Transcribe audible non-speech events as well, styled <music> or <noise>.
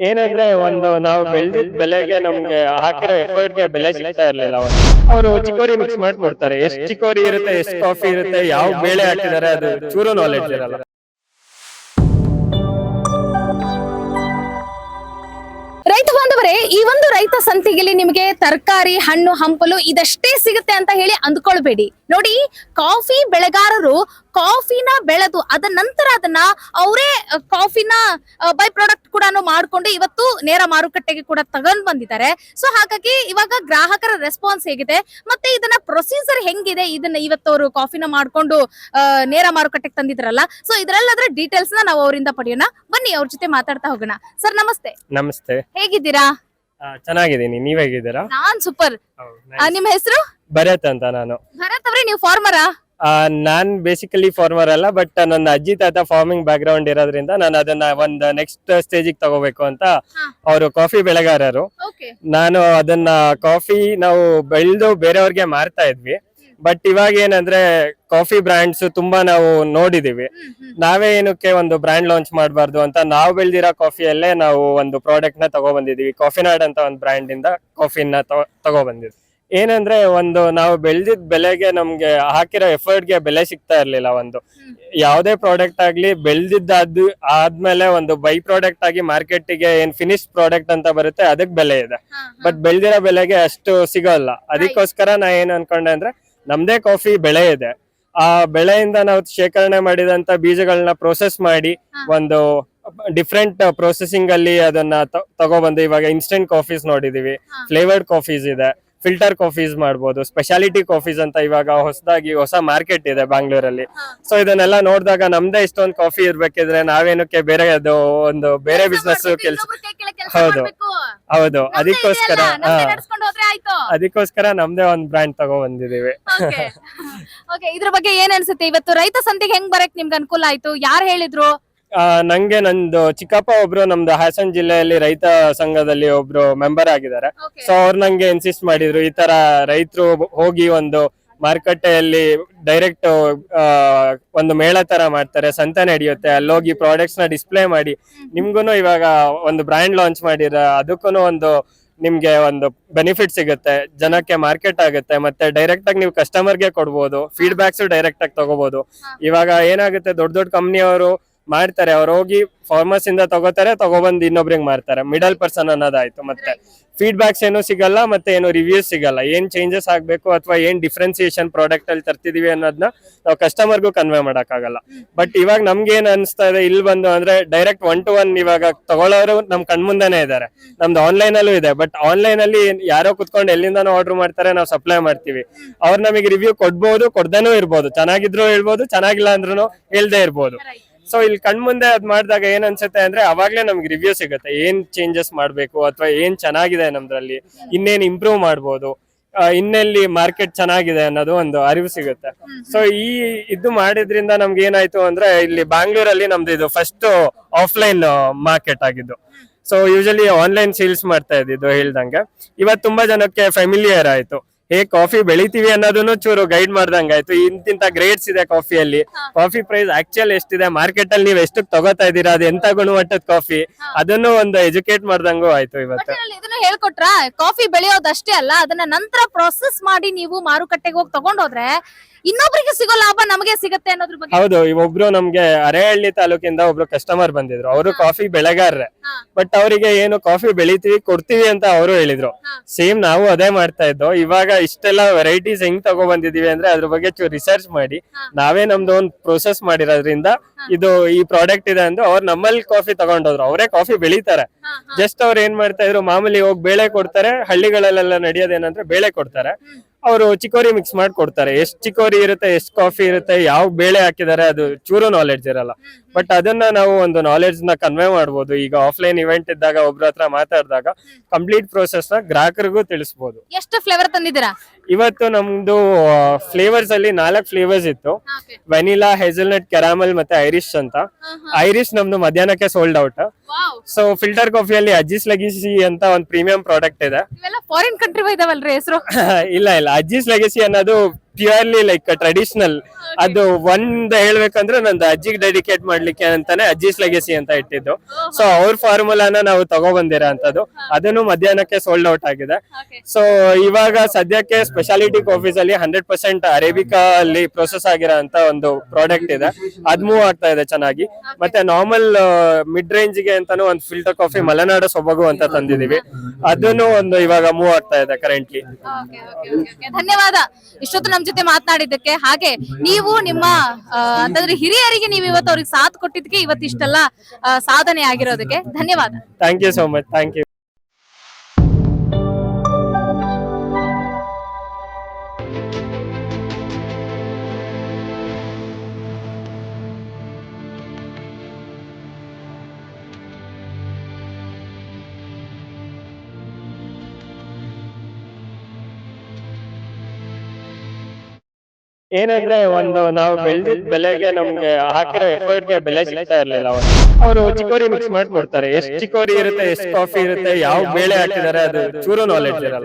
ಏನಂದ್ರೆ ಒಂದು ನಾವು ಬೆಳೆದಿದ್ ಬೆಲೆಗೆ ನಮ್ಗೆ ಹಾಕಿರೋ ಎಫರ್ಟ್ಗೆ ಬೆಲೆ ಸಿಗ್ತಾ ಇರ್ಲಿಲ್ಲ ಅವರು ಚಿಕೋರಿ ಮಿಕ್ಸ್ ಮಾಡ್ಕೊಡ್ತಾರೆ. ಎಷ್ಟ್ ಚಿಕೋರಿ ಇರುತ್ತೆ ಎಷ್ಟ್ ಕಾಫಿ ಇರುತ್ತೆ ಯಾವ ಬೇಳೆ ಹಾಕಿದ್ದಾರೆ ಅದು ಚೂರು ನಾಲೆಡ್ಜ್ ಇರಲ್ಲ. ಬಾಂಧವರೇ ಈ ಒಂದು ರೈತ ಸಂತಿಗೆಲಿ ನಿಮಗೆ ತರಕಾರಿ ಹಣ್ಣು ಹಂಪಲು ಇದಷ್ಟೇ ಸಿಗುತ್ತೆ ಅಂತ ಹೇಳಿ ಅಂದ್ಕೊಳ್ಬೇಡಿ. ನೋಡಿ ಕಾಫಿ ಬೆಳೆಗಾರರು ಕಾಫಿನ ಬೆಳೆದು ಅದ ನಂತರ ಅದನ್ನ ಅವರೇ ಕಾಫಿನ ಬೈ ಪ್ರಾಡಕ್ಟ್ ಕೂಡ ಮಾಡಿಕೊಂಡು ಇವತ್ತು ನೇರ ಮಾರುಕಟ್ಟೆಗೆ ಕೂಡ ತಗೊಂಡ್ ಬಂದಿದ್ದಾರೆ. ಸೊ ಹಾಗಾಗಿ ಇವಾಗ ಗ್ರಾಹಕರ ರೆಸ್ಪಾನ್ಸ್ ಹೇಗಿದೆ ಮತ್ತೆ ಇದನ್ನ ಪ್ರೊಸೀಜರ್ ಹೆಂಗಿದೆ ಇದನ್ನ ಇವತ್ತು ಅವರು ಕಾಫಿನ ಮಾಡ್ಕೊಂಡು ನೇರ ಮಾರುಕಟ್ಟೆಗೆ ತಂದಿದ್ರಲ್ಲ ಸೊ ಅದರ ಡೀಟೇಲ್ಸ್ನ ನಾವು ಅವರಿಂದ ಪಡೆಯೋಣ. ಬನ್ನಿ ಅವ್ರ ಜೊತೆ ಮಾತಾಡ್ತಾ ಹೋಗೋಣ. ಸರ್ ನಮಸ್ತೆ. ನಮಸ್ತೆ. ಹೇಗಿದ್ದೀರಾ? ಚೆನ್ನಾಗಿದ್ದೀನಿ. ನೀವ್ ಹೇಗಿದ್ದೀರಾ? ನಾನ್ ಸೂಪರ್. ನಿಮ್ಮ ಹೆಸರು? ಭರತ್ ಅಂತ ನಾನು. ಭರತ್ ಅವ್ರೆ ನೀವು ಫಾರ್ಮರಾ? ನಾನ್ ಬೇಸಿಕಲಿ ಫಾರ್ಮರ್ ಅಲ್ಲ ಬಟ್ ನನ್ನ ಅಜ್ಜಿ ತಾತ ಫಾರ್ಮಿಂಗ್ ಬ್ಯಾಕ್ ಗ್ರೌಂಡ್ ಇರೋದ್ರಿಂದ ನಾನು ಅದನ್ನ ಒಂದ್ ನೆಕ್ಸ್ಟ್ ಸ್ಟೇಜಿಗೆ ತಗೋಬೇಕು ಅಂತ. ಅವರು ಕಾಫಿ ಬೆಳೆಗಾರರು. ನಾನು ಅದನ್ನ ಕಾಫಿ ನಾವು ಬೆಳೆದು ಬೇರೆಯವ್ರಿಗೆ ಮಾರ್ತಾ ಇದ್ವಿ. ಬಟ್ ಇವಾಗ ಏನಂದ್ರೆ ಕಾಫಿ ಬ್ರ್ಯಾಂಡ್ಸ್ ತುಂಬಾ ನಾವು ನೋಡಿದೀವಿ. ನಾವೇ ಏನಕ್ಕೆ ಒಂದು ಬ್ರ್ಯಾಂಡ್ ಲಾಂಚ್ ಮಾಡಬಾರ್ದು ಅಂತ ನಾವು ಬೆಳ್ದಿರೋ ಕಾಫಿಯಲ್ಲೇ ನಾವು ಒಂದು ಪ್ರಾಡಕ್ಟ್ನ ತಗೊಬಂದಿದೀವಿ. ಕಾಫಿನಾಡ್ ಅಂತ ಒಂದು ಬ್ರ್ಯಾಂಡ್ ಇಂದ ಕಾಫಿನ ತಗೊಬಂದಿದ್ವಿ. ಏನಂದ್ರೆ ಒಂದು ನಾವು ಬೆಳ್ದಿದ್ ಬೆಲೆಗೆ ನಮ್ಗೆ ಹಾಕಿರೋ ಎಫರ್ಟ್ಗೆ ಬೆಲೆ ಸಿಗ್ತಾ ಇರ್ಲಿಲ್ಲ ಒಂದು. ಯಾವುದೇ ಪ್ರಾಡಕ್ಟ್ ಆಗ್ಲಿ ಬೆಳ್ದಿದ್ದಾದ್ ಆದ್ಮೇಲೆ ಒಂದು ಬೈ ಪ್ರಾಡಕ್ಟ್ ಆಗಿ ಮಾರ್ಕೆಟಿಗೆ ಏನ್ ಫಿನಿಶ್ ಪ್ರಾಡಕ್ಟ್ ಅಂತ ಬರುತ್ತೆ ಅದಕ್ ಬೆಲೆ ಇದೆ. ಬಟ್ ಬೆಳ್ದಿರೋ ಬೆಲೆಗೆ ಅಷ್ಟು ಸಿಗೋಲ್ಲ. ಅದಕ್ಕೋಸ್ಕರ ನಾ ಏನ್ ಅನ್ಕೊಂಡೆ ಅಂದ್ರೆ ನಮ್ದೇ ಕಾಫಿ ಬೆಳೆ ಇದೆ ಆ ಬೆಳೆಯಿಂದ ನಾವು ಶೇಖರಣೆ ಮಾಡಿದಂತ ಬೀಜಗಳನ್ನ ಪ್ರೋಸೆಸ್ ಮಾಡಿ ಒಂದು ಡಿಫ್ರೆಂಟ್ ಪ್ರೊಸೆಸಿಂಗ್ ಅಲ್ಲಿ ಅದನ್ನ ತಗೋಬಂದು ಇವಾಗ ಇನ್ಸ್ಟೆಂಟ್ ಕಾಫೀಸ್ ನೋಡಿದೀವಿ. ಫ್ಲೇವರ್ಡ್ ಕಾಫೀಸ್ ಇದೆ ಫಿಲ್ಟರ್ ಕಾಫೀಸ್ ಮಾಡ್ಬೋದು ಸ್ಪೆಷಾಲಿಟಿ ಕಾಫೀಸ್ ಅಂತ ಇವಾಗ ಹೊಸದಾಗಿ ಹೊಸ ಮಾರ್ಕೆಟ್ ಇದೆ ಬ್ಯಾಂಗ್ಳೂರಲ್ಲಿ. ಸೊ ಇದನ್ನೆಲ್ಲ ನೋಡಿದಾಗ ನಮ್ದೇ ಇಷ್ಟೊಂದು ಕಾಫಿ ಇರ್ಬೇಕಿದ್ರೆ ನಾವೇನಕ್ಕೆ ಬೇರೆ ಅದು ಒಂದು ಬೇರೆ ಬಿಸ್ನೆಸ್ ಕೆಲಸ ಹೌದು. ಹೌದು ಅದಕ್ಕೋಸ್ಕರ ಅದಕ್ಕೋಸ್ಕರ ನಮ್ದೇ ಒಂದ್ ಬ್ರ್ಯಾಂಡ್ ತಗೋ ಬಂದಿದೀವಿ ಇದ್ರ ಬಗ್ಗೆ ಏನ್ ಅನ್ಸುತ್ತೆ? ಇವತ್ತು ರೈತ ಸಂತೆಗೆ ಹೆಂಗ್ ಬರಕ್ ನಿಮ್ಗೆ ಅನುಕೂಲ ಆಯ್ತು? ಯಾರು ಹೇಳಿದ್ರು? ನಂಗೆ ನಂದು ಚಿಕ್ಕಪ್ಪ ಒಬ್ರು ನಮ್ದು ಹಾಸನ್ ಜಿಲ್ಲೆಯಲ್ಲಿ ರೈತ ಸಂಘದಲ್ಲಿ ಒಬ್ರು ಮೆಂಬರ್ ಆಗಿದ್ದಾರೆ. ಸೊ ಅವ್ರು ನಂಗೆ ಇನ್ಸಿಸ್ಟ್ ಮಾಡಿದ್ರು ಈ ತರ ರೈತರು ಹೋಗಿ ಒಂದು ಮಾರುಕಟ್ಟೆಯಲ್ಲಿ ಡೈರೆಕ್ಟ್ ಒಂದು ಮೇಳ ತರ ಮಾಡ್ತಾರೆ ಸಂತೆ ನಡೆಯುತ್ತೆ ಅಲ್ಲೋಗಿ ಪ್ರಾಡಕ್ಟ್ಸ್ನ ಡಿಸ್ಪ್ಲೇ ಮಾಡಿ ನಿಮ್ಗೂನು ಇವಾಗ ಒಂದು ಬ್ರ್ಯಾಂಡ್ ಲಾಂಚ್ ಮಾಡಿರ ಅದಕ್ಕೂ ಒಂದು ನಿಮ್ಗೆ ಒಂದು ಬೆನಿಫಿಟ್ ಸಿಗುತ್ತೆ ಜನಕ್ಕೆ ಮಾರ್ಕೆಟ್ ಆಗುತ್ತೆ ಮತ್ತೆ ಡೈರೆಕ್ಟ್ ಆಗಿ ನೀವು ಕಸ್ಟಮರ್ಗೆ ಕೊಡ್ಬೋದು ಫೀಡ್ಬ್ಯಾಕ್ಸ್ ಡೈರೆಕ್ಟ್ ಆಗಿ ತಗೋಬಹುದು. ಇವಾಗ ಏನಾಗುತ್ತೆ ದೊಡ್ಡ ದೊಡ್ಡ ಕಂಪ್ನಿಯವರು ಮಾಡ್ತಾರೆ. ಅವ್ರು ಹೋಗಿ ಫಾರ್ಮರ್ಸ್ ಇಂದ ತಗೋತಾರೆ, ತಗೊಬಂದು ಇನ್ನೊಬ್ರಿಗೆ ಮಾರ್ತಾರೆ. ಮಿಡಲ್ ಪರ್ಸನ್ ಅನ್ನೋದಾಯ್ತು ಮತ್ತೆ. ಫೀಡ್ಬ್ಯಾಕ್ಸ್ ಏನು ಸಿಗಲ್ಲ, ಮತ್ತೆ ಏನು ರಿವ್ಯೂಸ್ ಸಿಗಲ್ಲ. ಏನ್ ಚೇಂಜಸ್ ಆಗ್ಬೇಕು ಅಥವಾ ಏನ್ ಡಿಫ್ರೆನ್ಸಿಯೇಷನ್ ಪ್ರಾಡಕ್ಟ್ ಅಲ್ಲಿ ತರ್ತಿದೀವಿ ಅನ್ನೋದನ್ನ ನಾವು ಕಸ್ಟಮರ್ಗೂ ಕನ್ವೆ ಆಗಲ್ಲ ಬಟ್ ಇವಾಗ ನಮ್ಗೆ ಏನ್ ಅನ್ಸ್ತಾ ಇದೆ ಇಲ್ಲಿ ಬಂದು ಅಂದ್ರೆ ಡೈರೆಕ್ಟ್ ಒನ್ ಟು ಒನ್ ಇವಾಗ ತಗೊಳ್ಳೋರು ನಮ್ ಕಣ್ಮುಂದಾನೇ ಇದಾರೆ. ನಮ್ದು ಆನ್ಲೈನ್ ಅಲ್ಲೂ ಇದೆ. ಬಟ್ ಆನ್ಲೈನ್ ಅಲ್ಲಿ ಯಾರೋ ಕುತ್ಕೊಂಡು ಎಲ್ಲಿಂದಾನೋ ಆರ್ಡರ್ ಮಾಡ್ತಾರೆ, ನಾವು ಸಪ್ಲೈ ಮಾಡ್ತೀವಿ. ಅವ್ರು ನಮಗೆ ರಿವ್ಯೂ ಕೊಡ್ಬೋದು, ಕೊಡ್ದೇನೂ ಇರ್ಬೋದು. ಚೆನ್ನಾಗಿದ್ರು ಹೇಳ್ಬೋದು, ಚೆನ್ನಾಗಿಲ್ಲ ಅಂದ್ರೂ ಹೇಳ್ದೇ ಇರ್ಬೋದು. ಸೊ ಇಲ್ಲಿ ಕಣ್ಮುಂದೆ ಅದ್ ಮಾಡಿದಾಗ ಏನ್ ಅನ್ಸುತ್ತೆ ಅಂದ್ರೆ ಅವಾಗ್ಲೇ ನಮ್ಗೆ ರಿವ್ಯೂ ಸಿಗುತ್ತೆ. ಏನ್ ಚೇಂಜಸ್ ಮಾಡ್ಬೇಕು ಅಥವಾ ಏನ್ ಚೆನ್ನಾಗಿದೆ ನಮ್ದ್ರಲ್ಲಿ? ಇನ್ನೇನ್ ಇಂಪ್ರೂವ್ ಮಾಡ್ಬೋದು? ಇನ್ನೆಲ್ಲಿ ಮಾರ್ಕೆಟ್ ಚೆನ್ನಾಗಿದೆ ಅನ್ನೋದು ಒಂದು ಅರಿವು ಸಿಗುತ್ತೆ. ಸೊ ಈ ಇದು ಮಾಡಿದ್ರಿಂದ ನಮ್ಗೆ ಏನಾಯ್ತು ಅಂದ್ರೆ ಇಲ್ಲಿ ಬ್ಯಾಂಗ್ಳೂರಲ್ಲಿ ನಮ್ದು ಇದು ಫಸ್ಟ್ ಆಫ್ಲೈನ್ ಮಾರ್ಕೆಟ್ ಆಗಿದ್ದು. ಸೊ ಯೂಶಲಿ ಆನ್ಲೈನ್ ಸೇಲ್ಸ್ ಮಾಡ್ತಾ ಇದ್ದಿದ್ದು ಹೇಳ್ದಂಗೆ. ಇವತ್ತು ತುಂಬಾ ಜನಕ್ಕೆ ಫೆಮಿಲಿಯರ್ ಆಯ್ತು. ಹೇಗ್ ಕಾಫಿ ಬೆಳಿತೀವಿ ಅನ್ನೋದನ್ನು ಚೂರು ಗೈಡ್ ಮಾಡ್ದಂಗ ಆಯ್ತು ಇಂತಿಂತ ಗ್ರೇಡ್ಸ್ ಇದೆ ಕಾಫಿಯಲ್ಲಿ ಕಾಫಿ ಪ್ರೈಸ್ ಆಕ್ಚುಯಲ್ ಎಷ್ಟಿದೆ? ಮಾರ್ಕೆಟ್ ಅಲ್ಲಿ ನೀವು ಎಷ್ಟು ತಗೋತಾ ಇದೀರಾ ಅದು ಎಂತ ಗುಣಮಟ್ಟದ ಕಾಫಿ ಅದನ್ನು ಒಂದು ಎಜುಕೇಟ್ ಮಾಡ್ದಂಗೂ ಆಯ್ತು ಇವತ್ತು. ಇದನ್ನ ಹೇಳ್ಕೊಟ್ರ? ಕಾಫಿ ಬೆಳೆಯೋದಷ್ಟೇ ಅಲ್ಲ ಅದನ್ನ ನಂತರ ಪ್ರೊಸೆಸ್ ಮಾಡಿ ನೀವು ಮಾರುಕಟ್ಟೆಗೆ ಹೋಗಿ ತಗೊಂಡೋದ್ರೆ ಇನ್ನೊಬ್ರಿಗೆ ಸಿಗೋ ಲಾಭ ನಮಗೆ ಸಿಗುತ್ತೆ ಅನ್ನೋದ್ರ ಬಗ್ಗೆ. ಹೌದು ಒಬ್ರು ನಮ್ಗೆ ಅರೆಹಳ್ಳಿ ತಾಲೂಕಿಂದ ಒಬ್ರು ಕಸ್ಟಮರ್ ಬಂದಿದ್ರು. ಅವರು ಕಾಫಿ ಬೆಳೆಗಾರರೇ. ಬಟ್ ಅವರಿಗೆ ಏನು ಕಾಫಿ ಬೆಳಿತೀವಿ ಕೊಡ್ತೀವಿ ಅಂತ ಅವರು ಹೇಳಿದ್ರು. ಸೇಮ್ ನಾವು ಅದೇ ಮಾಡ್ತಾ ಇದ್ದೋ ಇವಾಗ ಇಷ್ಟೆಲ್ಲ ವೆರೈಟೀಸ್ ಹೆಂಗ್ ತಗೋ ಬಂದಿದೀವಿ ಅಂದ್ರೆ ಅದ್ರ ಬಗ್ಗೆ ಚೂರು ರಿಸರ್ಚ್ ಮಾಡಿ ನಾವೇ ನಮ್ದು ಒಂದು ಪ್ರೋಸೆಸ್ ಮಾಡಿರೋದ್ರಿಂದ ಇದು ಈ ಪ್ರಾಡಕ್ಟ್ ಇದೆ ಅಂದ್ರೆ ಅವ್ರು ನಮ್ಮಲ್ಲಿ ಕಾಫಿ ತಗೊಂಡೋದ್ರು. ಅವರೇ ಕಾಫಿ ಬೆಳಿತಾರೆ. ಜಸ್ಟ್ ಅವ್ರು ಏನ್ ಮಾಡ್ತಾ ಇದ್ರು ಮಾಮೂಲಿ ಹೋಗಿ ಬೇಳೆ ಕೊಡ್ತಾರೆ ಹಳ್ಳಿಗಳಲ್ಲೆಲ್ಲ ನಡೆಯೋದೇನಂದ್ರೆ ಬೇಳೆ ಕೊಡ್ತಾರೆ. ಅವರು ಚಿಕೋರಿ ಮಿಕ್ಸ್ ಮಾಡಿ ಕೊಡ್ತಾರೆ ಎಷ್ಟು ಚಿಕೋರಿ ಇರುತ್ತೆ ಎಷ್ಟು ಕಾಫಿ ಇರುತ್ತೆ ಯಾವ ಬೇಳೆ ಹಾಕಿದ್ದಾರೆ ಅದು ಚೂರು ನಾಲೆಡ್ಜ್ ಇರಲ್ಲ. ಬಟ್ ಅದನ್ನ ನಾವು ಒಂದು ನಾಲೆಡ್ಜ್ನ ಕನ್ವೆ ಮಾಡ್ಬೋದು. ಈಗ ಆಫ್ಲೈನ್ ಇವೆಂಟ್ ಇದ್ದಾಗ ಒಬ್ರ ಹತ್ರ ಮಾತಾಡಿದಾಗ ಕಂಪ್ಲೀಟ್ ಪ್ರೋಸೆಸ್ನ ಗ್ರಾಹಕರಿಗೂ ತಿಳಿಸಬಹುದು ಎಷ್ಟು ಫ್ಲೇವರ್ ತಂದಿದ್ದೀರಾ? ಇವತ್ತು ನಮ್ದು ಫ್ಲೇವರ್ಸ್ ಅಲ್ಲಿ ನಾಲ್ಕು ಫ್ಲೇವರ್ಸ್ ಇತ್ತು. ವೆನಿಲಾ ಹೆಸಲ್ನಟ್ ಕೆರಾಮಲ್ ಮತ್ತೆ ಐರಿಶ್ ಅಂತ. ಐರಿಶ್ ನಮ್ದು ಮಧ್ಯಾಹ್ನಕ್ಕೆ ಸೋಲ್ಡ್ ಔಟ್ ಸೊ ಫಿಲ್ಟರ್ ಕಾಫಿಯಲ್ಲಿ ಅಜ್ಜಿಸ್ ಲಗಿಸಿ ಅಂತ ಒಂದು ಪ್ರೀಮಿಯಂ ಪ್ರಾಡಕ್ಟ್ ಇದೆ. ಫಾರಿನ್ ಕಂಟ್ರಿ ಇದಾವಲ್ರಿ ಹೆಸರು? <laughs> ಇಲ್ಲ ಇಲ್ಲ. ಅಜ್ಜಿಸ್ ಲೆಗಸಿ ಅನ್ನೋದು ಪ್ಯೂರ್ಲಿ ಲೈಕ್ ಟ್ರೆಡಿಷನಲ್ ಅದು ಒಂದ್ ಹೇಳ್ಬೇಕಂದ್ರೆ ನಂದು ಅಜ್ಜಿಗೆ ಡೆಡಿಕೇಟ್ ಮಾಡ್ಲಿಕ್ಕೆ ಅಂತಾನೆ ಅಜ್ಜಿಸ್ ಲೆಗೆಸಿ ಅಂತ ಇಟ್ಟಿದ್ದು. ಸೊ ಅವ್ರ ಫಾರ್ಮುಲಾನ ನಾವು ತಗೊಬಂದಿರ ಅಂತದ್ದು. ಅದನ್ನು ಮಧ್ಯಾಹ್ನಕ್ಕೆ ಸೋಲ್ಡ್ ಔಟ್ ಆಗಿದೆ. ಸೊ ಇವಾಗ ಸದ್ಯಕ್ಕೆ ಸ್ಪೆಷಾಲಿಟಿ ಕಾಫೀಸ್ ಅಲ್ಲಿ ಹಂಡ್ರೆಡ್ ಪರ್ಸೆಂಟ್ ಅರೇಬಿಕಾ ಅಲ್ಲಿ ಪ್ರೊಸೆಸ್ ಆಗಿರೋ ಅಂತ ಒಂದು ಪ್ರಾಡಕ್ಟ್ ಇದೆ. ಅದ್ ಮೂವ್ ಆಗ್ತಾ ಇದೆ ಚೆನ್ನಾಗಿ. ಮತ್ತೆ ನಾರ್ಮಲ್ ಮಿಡ್ ರೇಂಜ್ಗೆ ಅಂತಾನು ಒಂದು ಫಿಲ್ಟರ್ ಕಾಫಿ ಮಲೆನಾಡು ಸೊಬಗು ಅಂತ ತಂದಿದೀವಿ. ಅದನ್ನು ಒಂದು ಇವಾಗ ಮೂವ್ ಆಗ್ತಾ ಇದೆ ಕರೆಂಟ್ಲಿ. ಧನ್ಯವಾದ. ಇಷ್ಟೊತ್ತು ನಮ್ ಜೊತೆ ಮಾತನಾಡಿದ್ದಕ್ಕೆ ಹಾಗೆ ನೀವು ನಿಮ್ಮ ಅಂತಂದ್ರೆ ಹಿರಿಯರಿಗೆ ನೀವು ಇವತ್ತು ಅವ್ರಿಗೆ ಸಾಥ್ ಕೊಟ್ಟಿದ್ದಕ್ಕೆ ಇವತ್ತಿಷ್ಟೆಲ್ಲ ಸಾಧನೆ ಆಗಿರೋದಕ್ಕೆ ಧನ್ಯವಾದ. Thank you so much thank you ಏನಂದ್ರೆ ಒಂದು ನಾವು ಬೆಳೆದಿದ್ ಬೆಲೆಗೆ ನಮ್ಗೆ ಹಾಕಿರೋ ಎಫರ್ಟ್ಗೆ ಬೆಲೆ ಸಿಗ್ತಾ ಇರ್ಲಿಲ್ಲ ಅವರು ಅವರು ಚಿಕೋರಿ ಮಿಕ್ಸ್ ಮಾಡ್ಕೊಡ್ತಾರೆ. ಎಷ್ಟ್ ಚಿಕೋರಿ ಇರುತ್ತೆ ಎಷ್ಟ್ ಕಾಫಿ ಇರುತ್ತೆ ಯಾವ ಬೇಳೆ ಹಾಕಿದ್ದಾರೆ ಅದು ಚೂರು ನಾಲೆಡ್ಜ್ ಇರಲ್ಲ.